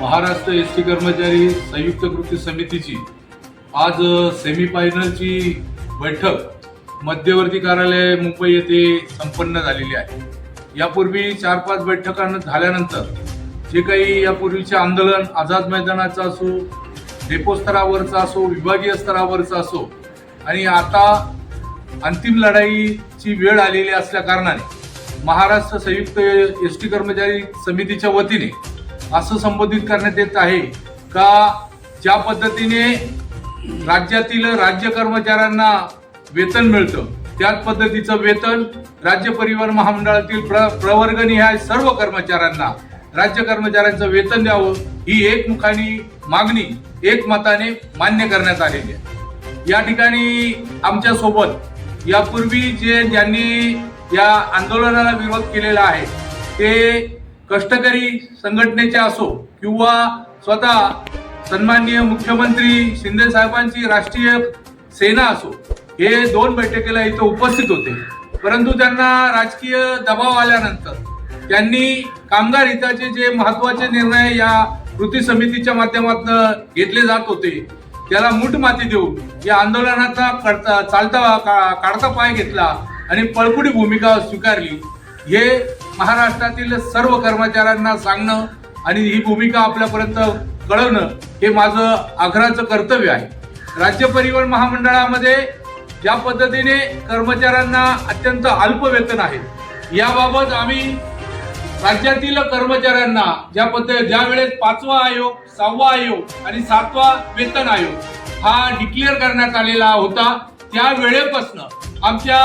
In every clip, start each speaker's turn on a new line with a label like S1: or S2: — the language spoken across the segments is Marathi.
S1: महाराष्ट्र एस टी कर्मचारी संयुक्त कृती समितीची आज सेमीफायनलची बैठक मध्यवर्ती कार्यालय मुंबई येथे संपन्न झालेली आहे. यापूर्वी चार पाच बैठका झाल्यानंतर जे काही यापूर्वीचे आंदोलन आझाद मैदानाचं असो डेपो स्तरावरचं असो विभागीय स्तरावरचं असो आणि आता अंतिम लढाईची वेळ आलेली असल्या कारणाने महाराष्ट्र संयुक्त एस टी कर्मचारी समितीच्या वतीने असं संबोधित करण्यात येत आहे का? ज्या पद्धतीने राज्यातील राज्य कर्मचाऱ्यांना वेतन मिळतं त्याच पद्धतीचं वेतन राज्य परिवहन महामंडळातील प्र प्रवर्गनिहाय सर्व कर्मचाऱ्यांना. राज्य कर्मचाऱ्यांचं वेतन द्यावं ही एकमुखानी मागणी एकमताने मान्य करण्यात आलेली आहे. या ठिकाणी आमच्यासोबत यापूर्वी जे ज्यांनी या आंदोलनाला विरोध केलेला आहे ते कष्टकरी संघटनेचे असो किंवा स्वतः सन्माननीय मुख्यमंत्री शिंदे साहेबांची राष्ट्रीय सेना असो हे दोन बैठकीला इथं उपस्थित होते. परंतु त्यांना राजकीय दबाव आल्यानंतर त्यांनी कामगार हिताचे जे महत्त्वाचे निर्णय या कृती समितीच्या माध्यमातून घेतले जात होते त्याला मूठ माती देऊन या आंदोलनाचा करता चालता का- काढता पाय घेतला आणि पळपुडी भूमिका स्वीकारली. हे महाराष्ट्रातील सर्व कर्मचाऱ्यांना सांगणं आणि ही भूमिका आपल्यापर्यंत कळवणं हे माझं आग्रहाचं कर्तव्य आहे. राज्य परिवहन महामंडळामध्ये ज्या पद्धतीने कर्मचाऱ्यांना अत्यंत अल्प वेतन आहे याबाबत आम्ही राज्यातील कर्मचाऱ्यांना ज्या पद्धती ज्या वेळेस पाचवा आयोग सहावा आयोग आणि सातवा वेतन आयोग हा डिक्लेअर करण्यात आलेला होता त्या वेळेपासून आमच्या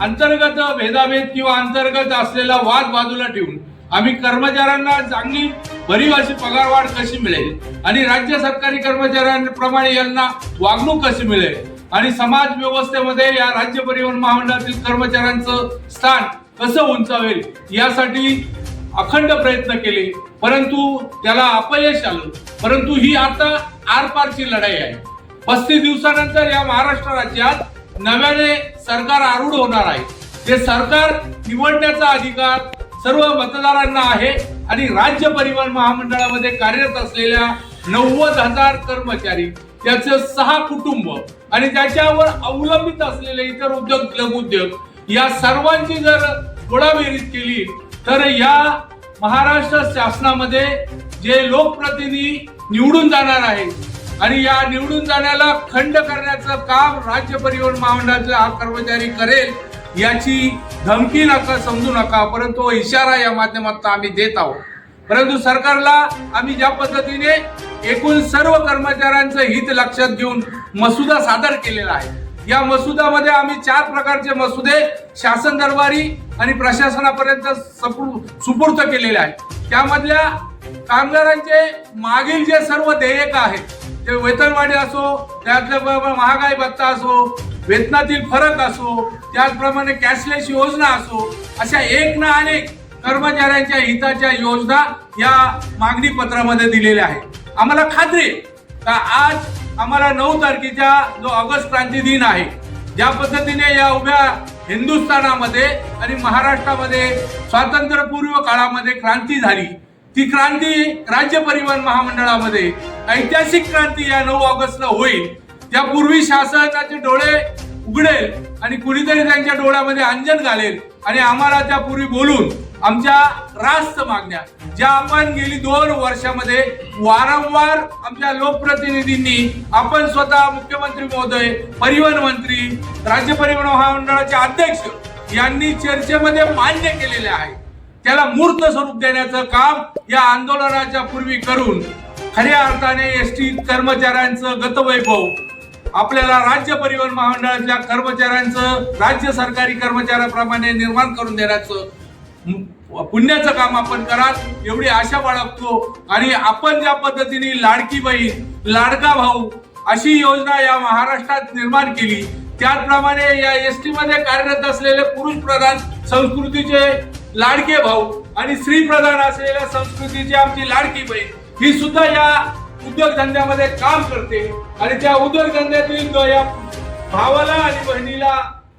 S1: अंतर्गत भेदाभेद किंवा अंतर्गत असलेला वाद बाजूला ठेवून आम्ही कर्मचाऱ्यांना चांगली भरीव अशी पगारवाढ कशी मिळेल आणि राज्य सरकारी कर्मचाऱ्यांप्रमाणे यांना वागणूक कशी मिळेल आणि समाज व्यवस्थेमध्ये या राज्य परिवहन महामंडळातील कर्मचाऱ्यांचं स्थान कसं उंचावेल यासाठी अखंड प्रयत्न केले. परंतु त्याला अपयश आलं. परंतु ही आता आरपारची लढाई आहे. पस्तीस दिवसानंतर या महाराष्ट्र राज्यात नव्याने सरकार आरूढ होणार आहे. ते सरकार निवडण्याचा अधिकार सर्व मतदारांना आहे आणि राज्य परिवहन महामंडळामध्ये कार्यरत असलेल्या नव्वद हजार कर्मचारी त्याचे सहा कुटुंब आणि त्याच्यावर अवलंबित असलेले इतर उद्योग लघुद्योग या सर्वांची जर गोळाबेरीज केली तर या महाराष्ट्र शासनामध्ये जे लोकप्रतिनिधी निवडून जाणार आहेत आणि या निवडून जाण्याला खंड करण्याचं काम राज्य परिवहन महामंडळाचा हा कर्मचारी करेल याची धमकी नका समजू नका परंतु हो इशारा या माध्यमातून आम्ही देत आहोत. परंतु सरकारला आम्ही ज्या पद्धतीने एकूण सर्व कर्मचाऱ्यांचं हित लक्षात घेऊन मसुदा सादर केलेला आहे या मसुदामध्ये आम्ही चार प्रकारचे मसुदे शासन दरबारी आणि प्रशासनापर्यंत सपू- सुपूर्द केलेले आहेत. त्यामधल्या कामगारांचे मागील जे सर्व देयक आहेत ते वेतनवाढी असो त्याचबरोबर महागाई भत्ता असो वेतनातील फरक असो त्याचप्रमाणे कॅशलेस योजना असो अशा एक ना अनेक कर्मचाऱ्यांच्या हिताच्या योजना या मागणी पत्रामध्ये दिलेल्या आहेत. आम्हाला खात्री का आज आम्हाला नऊ तारखेच्या जो ऑगस्ट क्रांती दिन आहे ज्या पद्धतीने या उभ्या हिंदुस्थानामध्ये आणि महाराष्ट्रामध्ये स्वातंत्र्यपूर्व काळामध्ये क्रांती झाली. ती क्रांती राज्य परिवहन महामंडळामध्ये ऐतिहासिक क्रांती या नऊ ऑगस्टला होईल. त्यापूर्वी शासनाचे डोळे उघडेल आणि कुणीतरी त्यांच्या डोळ्यामध्ये अंजन घालेल आणि आम्हाला त्यापूर्वी बोलून आमच्या रास्त मागण्या ज्या आपण गेली दोन वर्षामध्ये वारंवार आमच्या लोकप्रतिनिधींनी आपण स्वतः मुख्यमंत्री महोदय परिवहन मंत्री राज्य परिवहन महामंडळाचे अध्यक्ष यांनी चर्चेमध्ये मान्य केलेले आहे. त्याला मूर्त स्वरूप देण्याचं काम या आंदोलनाच्या पूर्वी करून खऱ्या अर्थाने एस टी कर्मचाऱ्यांचं गतवैभव आपल्याला राज्य परिवहन महामंडळाच्या कर्मचाऱ्यांचं राज्य सरकारी कर्मचाऱ्याप्रमाणे निर्माण करून देण्याचं पुण्याचं काम आपण कराल एवढी आशा बाळगतो. आणि आपण ज्या पद्धतीने लाडकी बहीण लाडका भाऊ अशी योजना या महाराष्ट्रात निर्माण केली त्याचप्रमाणे या एस टी मध्ये कार्यरत असलेले पुरुष प्रधान संस्कृतीचे लाडके भाऊ आणि स्त्री प्रधान असलेल्या संस्कृतीची आमची लाडकी बहीण ही सुद्धा या उद्योगधंद्यामध्ये काम करते. आणि त्या उद्योगधंद्यातील या भावाला आणि बहिणीला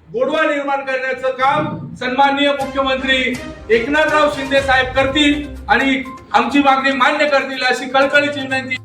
S1: गोडवा निर्माण करण्याचं काम सन्माननीय मुख्यमंत्री एकनाथराव शिंदे साहेब करतील आणि आमची मागणी मान्य करतील अशी कळकळीची विनंती